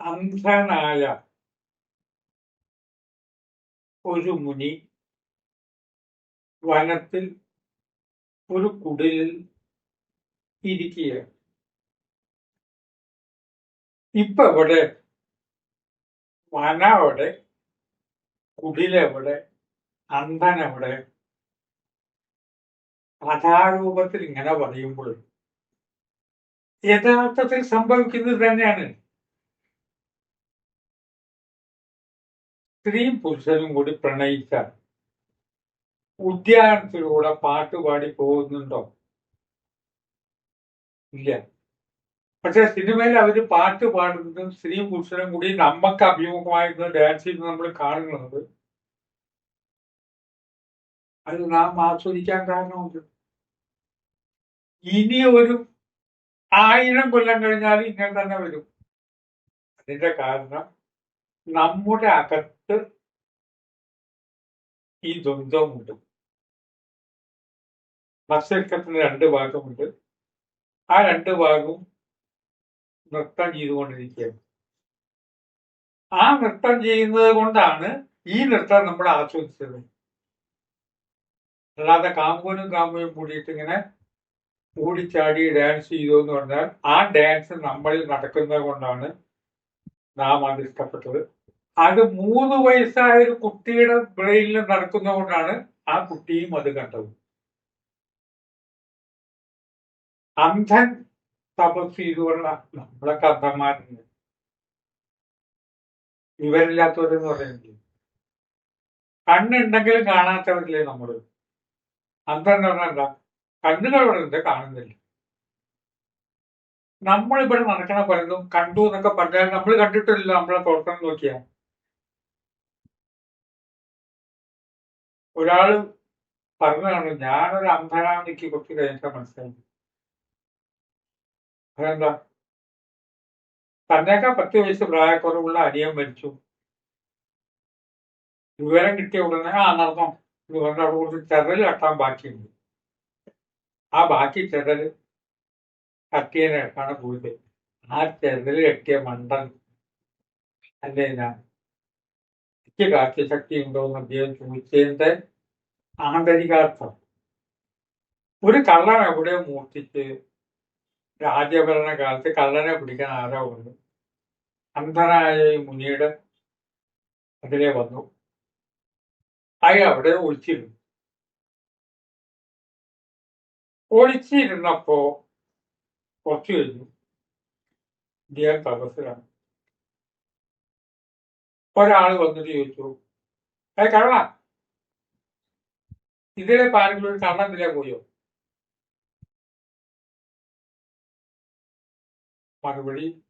അന്ധനായ ഒരു മുനി വനത്തിൽ ഒരു കുടിലിൽ ഇരിക്കുകയാണ്. ഇപ്പൊ ഇവിടെ വന അവിടെ കുടിലെവിടെ അന്ധനെവിടെ കഥാരൂപത്തിൽ ഇങ്ങനെ പറയുമ്പോൾ യഥാർത്ഥത്തിൽ സംഭവിക്കുന്നത് തന്നെയാണ്. സ്ത്രീയും പുരുഷനും കൂടി പ്രണയിച്ചാൽ ഉദ്യാനത്തിലൂടെ പാട്ടുപാടി പോകുന്നുണ്ടോ? ഇല്ല. പക്ഷെ സിനിമയിൽ അവർ പാട്ട് പാടുന്നതും സ്ത്രീയും പുരുഷനും കൂടി നമുക്ക് അഭിമുഖമായിരുന്ന ഡാൻസ് ചെയ്യുന്നത് നമ്മൾ കാണുന്നത് അത് നാം ആസ്വദിക്കാൻ കാരണമുണ്ട്. ഇനി ഒരു ആയിരം കൊല്ലം കഴിഞ്ഞാൽ ഇങ്ങനെ തന്നെ വരും. അതിന്റെ കാരണം നമ്മുടെ അകത്ത് ഈ ദ്വന്ദ്വമുണ്ട്. മത്സരത്തിന് രണ്ട് ഭാഗമുണ്ട്. ആ രണ്ട് ഭാഗവും നൃത്തം ചെയ്തുകൊണ്ടിരിക്കുകയാണ്. ആ നൃത്തം ചെയ്യുന്നത് കൊണ്ടാണ് ഈ നൃത്തം നമ്മൾ ആസ്വദിച്ചത്. അല്ലാതെ കാമ്പൂനും കാമ്പൂനും കൂടിയിട്ട് ഇങ്ങനെ ഓടിച്ചാടി ഡാൻസ് ചെയ്തു എന്ന് പറഞ്ഞാൽ ആ ഡാൻസ് നമ്മളിൽ നടക്കുന്നത് കൊണ്ടാണ് നാം അത് ഇഷ്ടപ്പെട്ടത്. അത് മൂന്ന് വയസ്സായ ഒരു കുട്ടിയുടെ ബ്രെയിനിൽ നടക്കുന്നതുകൊണ്ടാണ് ആ കുട്ടിയും അത് കണ്ടത്. അന്ധൻ തപസ് ചെയ്തുകൊള്ള നമ്മളൊക്കെ അന്ധന്മാരുണ്ട് വിവരമില്ലാത്തവരെന്ന് പറയുന്നത്. കണ്ണുണ്ടെങ്കിലും കാണാത്തവരില്ലേ നമ്മൾ? അന്ധൻ എന്ന് പറഞ്ഞാൽ എന്താ? കണ്ണുകൾ ഇവിടെ കാണുന്നില്ല. നമ്മൾ ഇവിടെ നടക്കണ പലതും കണ്ടു എന്നൊക്കെ പറഞ്ഞാൽ നമ്മൾ കണ്ടിട്ടില്ല നമ്മളെ പ്രവർത്തനം നോക്കിയാ ഒരാൾ പറഞ്ഞതാണ് ഞാനൊരു അന്ധനാണെന്ന് എനിക്ക് കുറച്ച് കഴിഞ്ഞാൽ മനസ്സിലായി അതെന്താ? തന്നേക്കാൾ പത്ത് വയസ്സ് പ്രായക്കുറവുള്ള അനിയൻ മരിച്ചു. വിവരം കിട്ടിയ ഉടനെ ആ നടന്നോ എന്ന് പറഞ്ഞ അവിടെ കുറച്ച് ചെറൽ കെട്ടാൻ ബാക്കിയുണ്ട്. ആ ബാക്കി ചെതൽ കെട്ടാണ് പോയത്. ആ ചെറൽ കെട്ടിയ മണ്ടൻ അല്ലേ ഞാൻ? കാർഷ്യശക്തി ഉണ്ടോ എന്ന് അദ്ദേഹം ചോദിച്ചതിന്റെ ആന്തരികാർത്ഥം. ഒരു കള്ളൻ എവിടെ മൂർത്തിച്ച് രാജഭരണ കാലത്ത് കള്ളനെ പിടിക്കാൻ ആരാ വന്നു അന്ധനായ മുനിയുടെ അതിലെ വന്നു. അയാൾ അവിടെ ഒളിച്ചിരുന്നു. ഒളിച്ചിരുന്നപ്പോ കുറച്ചു കഴിഞ്ഞു. ഇദ്ദേഹം തപസ്സിലാണ്. ഒരാൾ വന്നിട്ട് ചോദിച്ചു. ഏ കള്ള. ഇതിലെ ആരെങ്കിലും ഒരു കള്ളൻ ഇതിലെ പോയോ? മറുപടി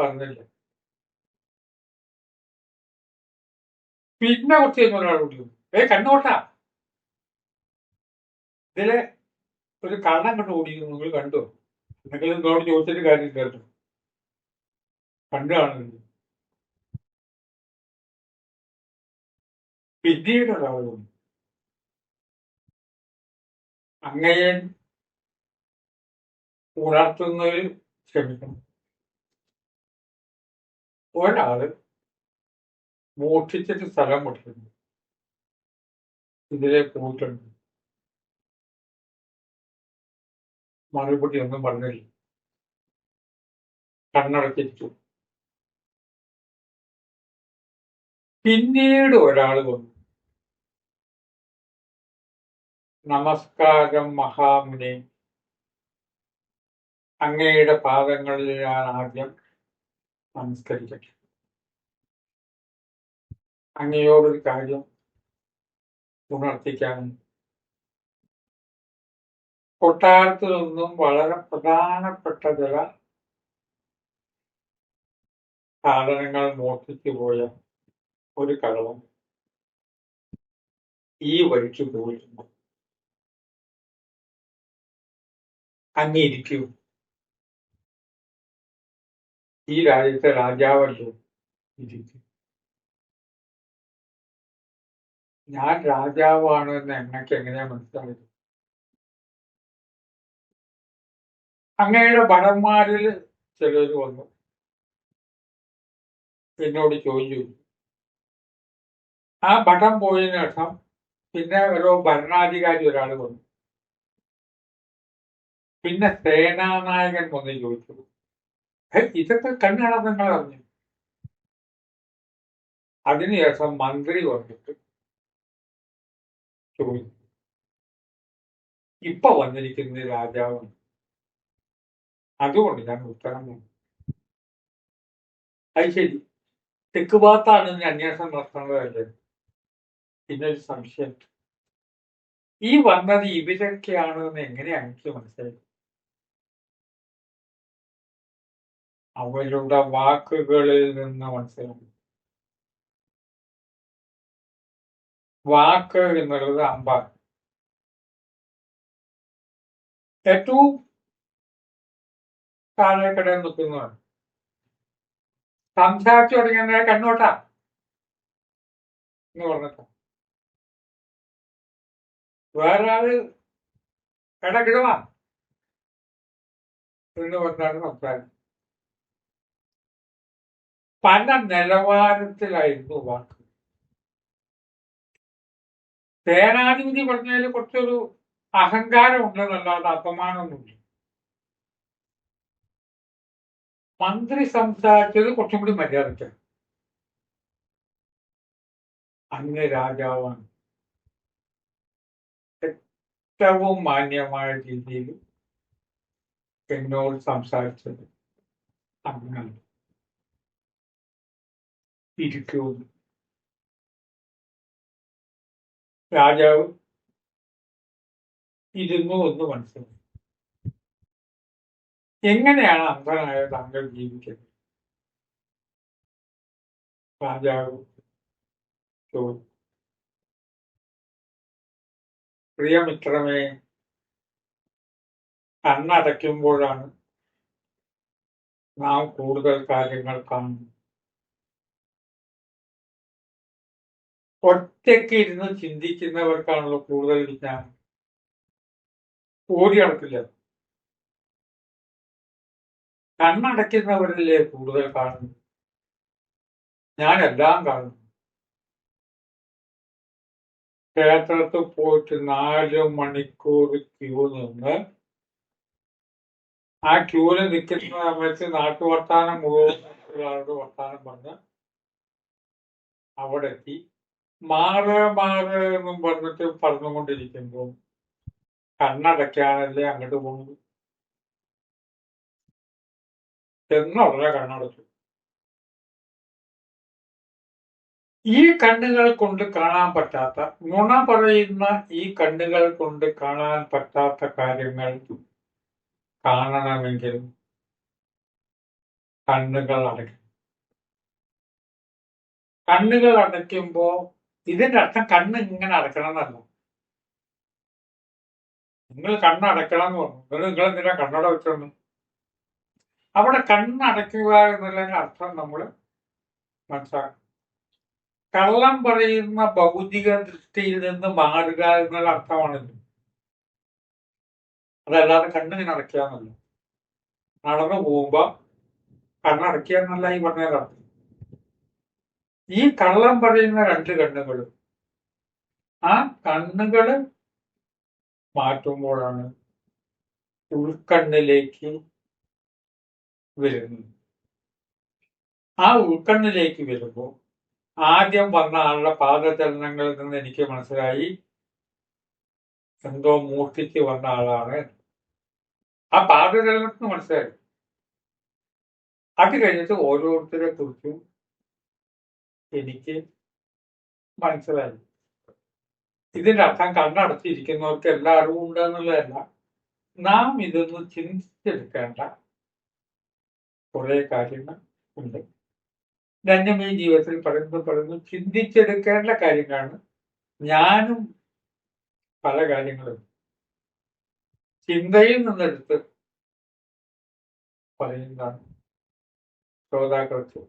പറഞ്ഞില്ല. പിന്നെ കുറച്ച് കഴിഞ്ഞ ഒരാൾ വിളിച്ചു ഏ കണ്ണോട്ടാ ഇതിലെ ഒരു കള്ളം കണ്ട് ഓടിയിരുന്നു നിങ്ങൾ കണ്ടോ? എന്തെങ്കിലും നിങ്ങളോട് ചോദിച്ചിട്ട് കാര്യം കേട്ടു. കണ്ടു കാണുന്നുണ്ട്. പിന്നീട് വന്നു അങ്ങയെ ഉണർത്തുന്നതിൽ ക്ഷമിക്കണം ഒരാൾ മോഷ്ടിച്ചിട്ട് സ്ഥലം കൊടുക്കുന്നു ഇതിലെ പോയിട്ടുണ്ട് മറുപടി ഒന്നും പറഞ്ഞില്ല. കണ്ണടച്ചിരിച്ചു പിന്നീട് ഒരാൾ വന്നു. നമസ്കാരം മഹാമുനി. അങ്ങയുടെ പാദങ്ങളിൽ ഞാൻ ആദ്യം നമസ്കരിക്കട്ടെ. അങ്ങയോടൊരു കാര്യം ഉണർത്തിക്കാൻ. കൊട്ടാരത്തിൽ നിന്നും വളരെ പ്രധാനപ്പെട്ട ചില സാധനങ്ങൾ മോഷ്ടിച്ചു പോയ ഒരു കടവും ഈ വഴിക്ക് പോയിട്ടുണ്ട്. അങ്ങിരിക്കൂ. ഈ രാജ്യത്തെ രാജാവല്ലോ ഞാൻ രാജാവാണ് എന്ന് എന്നൊക്കെ എങ്ങനെയാ മനസ്സിലായത്? അങ്ങയുടെ ഭടന്മാരിൽ ചിലർ വന്നു. എന്നോട് ചോദിച്ചു. ആ ഭടം പോയതിനു പിന്നെ ഒരു ഭരണാധികാരി ഒരാൾ വന്നു. പിന്നെ സേനാനായകൻ വന്ന് ചോദിച്ചു. "ഹേ, ഇതൊക്കെ കണ്ണാണെന്ന് നിങ്ങൾ അറിഞ്ഞു? അതിനുശേഷം മന്ത്രി വന്നിട്ട് ചോദിച്ചു. ഇപ്പൊ വന്നിരിക്കുന്ന രാജാവാണ് അതുകൊണ്ട് ഞാൻ ഉത്തരം. അത് ശരി. തെക്ക് ഭാഗത്താണ് ഇനി അന്വേഷണം നടത്തേണ്ടതല്ലേ പിന്നെ ഒരു സംശയം. ഈ വന്നത് ഇവരൊക്കെയാണ് എന്ന് എങ്ങനെയാണ് എനിക്ക് മനസ്സിലായി അവരുടെ വാക്കുകളിൽ നിന്ന് മനസ്സിലാക്കി വാക്ക് എന്നുള്ളത് അമ്പാണ് ഏറ്റവും താഴേക്കടയിൽ നിൽക്കുന്നതാണ്. സംസാരിച്ചു തുടങ്ങിയ കണ്ണോട്ട എന്ന് പറഞ്ഞിട്ട്. വേറെ ആൾ ഇടകിടുവാ എന്ന് പറഞ്ഞാണ് സംസാരം. പല നിലവാരത്തിലായിരുന്നു വാക്ക്. സേനാധിപതി പറഞ്ഞതിൽ കുറച്ചൊരു അഹങ്കാരം ഉണ്ടെന്നല്ലാതെ അപമാനമൊന്നുമില്ല. മന്ത്രി സംസാരിച്ചത് കുറച്ചും കൂടി മര്യാദയ്ക്കാണ്. അങ്ങ് രാജാവാണ്. ഏറ്റവും മാന്യമായ രീതിയിൽ എന്നോട് സംസാരിച്ചത് അങ്ങനെ ഇരിക്കുന്നു രാജാവ് ഇരുന്നു എന്ന് മനസ്സിലായി. എങ്ങനെയാണ് അന്ധനായ താങ്കൾ ജീവിക്കുന്നത്? രാജാവ് പ്രിയമിത്രമേ കണ്ണടയ്ക്കുമ്പോഴാണ് നാം കൂടുതൽ കാര്യങ്ങൾ കാണുന്നത്. ഒറ്റയ്ക്ക് ഇരുന്ന് ചിന്തിക്കുന്നവർക്കാണല്ലോ കൂടുതൽ വിജ്ഞാനം ഓടി നടക്കില്ല. കണ്ണടയ്ക്കുന്നവരല്ലേ കൂടുതൽ കാണുന്നു ഞാൻ എല്ലാം കാണുന്നു. ക്ഷേത്രത്തിൽ പോയിട്ട് നാല് മണിക്കൂർ ക്യൂ നിന്ന് ആ ക്യൂവിൽ നിൽക്കുന്ന സമയത്ത് നാട്ടുവർത്താനം മുഴുവൻ വർത്താനം പറഞ്ഞ് അവിടെ എത്തി മാറ് മാറ് എന്നും പറഞ്ഞിട്ട് പറഞ്ഞുകൊണ്ടിരിക്കുമ്പോൾ കണ്ണടയ്ക്കാനല്ലേ അങ്ങോട്ട് പോകുന്നത്? എന്നുടനെ കണ്ണടച്ചു. ഈ കണ്ണുകൾ കൊണ്ട് കാണാൻ പറ്റാത്ത നുണ പറയുന്ന ഈ കണ്ണുകൾ കൊണ്ട് കാണാൻ പറ്റാത്ത കാര്യങ്ങൾ കാണണമെങ്കിൽ കണ്ണുകൾ അടയ്ക്കും കണ്ണുകൾ അടയ്ക്കുമ്പോ ഇതിന്റെ അർത്ഥം കണ്ണ് ഇങ്ങനെ അടക്കണം എന്നറിഞ്ഞു നിങ്ങൾ കണ്ണ് അടയ്ക്കണം എന്ന് പറഞ്ഞു. നിങ്ങൾ നിങ്ങൾ എന്തിനാ കണ്ണട വെച്ചോന്ന് അവിടെ കണ്ണടയ്ക്കുക എന്നുള്ളതിന്റെ അർത്ഥം നമ്മൾ മനസ്സിലാക്കണം. കള്ളം പറയുന്ന ഭൗതിക ദൃഷ്ടിയിൽ നിന്ന് മാറുക എന്നുള്ള അർത്ഥമാണിത് അതല്ലാതെ കണ്ണിങ്ങനെ അടയ്ക്കുക എന്നല്ല. നടന്നു പോകുമ്പോ കണ്ണടയ്ക്കുക എന്നല്ല ഈ പറഞ്ഞ അർത്ഥം. ഈ കള്ളം പറയുന്ന രണ്ട് കണ്ണുകളും. ആ കണ്ണുകൾ മാറ്റുമ്പോഴാണ് ഉൾക്കണ്ണിലേക്ക് വരുന്നത്. ആ ഉൾക്കണ്ണിലേക്ക് വരുമ്പോൾ ആദ്യം വന്ന ആളുടെ പാദചലനങ്ങളിൽ നിന്ന് എനിക്ക് മനസ്സിലായി എന്തോ മൂർത്തിക്ക് വന്ന ആളാണ് ആ പാദചലനത്തിന് മനസ്സിലായി. അത് കഴിഞ്ഞിട്ട് ഓരോരുത്തരെ കുറിച്ചും എനിക്ക് മനസ്സിലായി ഇതിന്റെ അർത്ഥം കണ്ണടച്ചിരിക്കുന്നവർക്ക് എല്ലാ അറിവും ഉണ്ട് എന്നുള്ളതല്ല. നാം ഇതൊന്ന് ചിന്തിച്ചെടുക്കേണ്ട കുറെ കാര്യങ്ങൾ ഉണ്ട്. ധന്യമേ ജീവിതത്തിൽ പറയുന്നു പറയുന്നു ചിന്തിച്ചെടുക്കേണ്ട കാര്യങ്ങളാണ്. ഞാനും പല കാര്യങ്ങളും ചിന്തയിൽ നിന്നെടുത്ത് പറയുന്നതാണ് ശ്രോതാക്കൾക്ക്